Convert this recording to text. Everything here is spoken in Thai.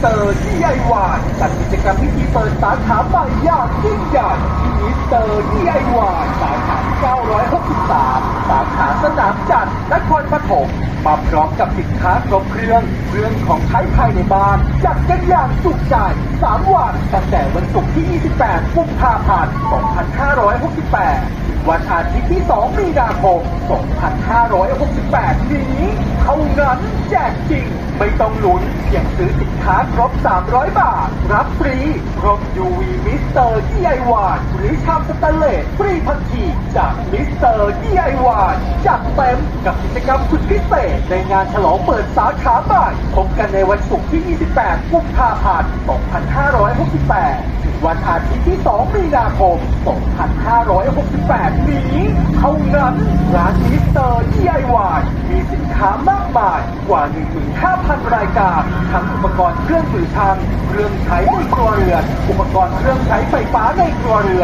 เตอร์ที่ไอวานจัดกิจกรรมพิธีเปิดสาขาใหม่อย่างยิ่งใหญ่ที่มิสเตอร์ที่ไอวานสาขา 963 สาขาสนามจันทร์นครปฐมมาพร้อมกับสินค้าครบเครื่องเครื่องของใช้ภายในบ้าน จัดกันอย่างจุใจ 3 วันตั้งแต่วันศุกร์ที่ 28 กุมภาพันธ์ 2568 วันอาทิตย์ที่ 2 มีนาคม 2568 นี้ ท่านั้นแจกจริง ไม่ต้องลุ้นเพียงซื้อสินค้าครบ 300 บาท รับฟรีครบ UV มิสเตอร์ DIY หรือชามสแตนเลสฟรีทันทีจากมิสเตอร์ DIY จัดเต็มกับกิจกรรมสุดพิเศษ ในงานฉลองเปิดสาขาใหม่พบกันในวันศุกร์ที่ 28 กุมภาพันธ์ 2568 ถึงวันอาทิตย์ที่ 2 มีนาคม 2568 นี้เท่านั้นร้านมิสเตอร์ DIY มีสิน ค้ามากมายกว่า 15,000 รายการ ทั้งอุปกรณ์เครื่องมือช่างเครื่องใช้ในครัวเรือน อุปกรณ์เครื่องใช้ไฟฟ้าในครัวเรือน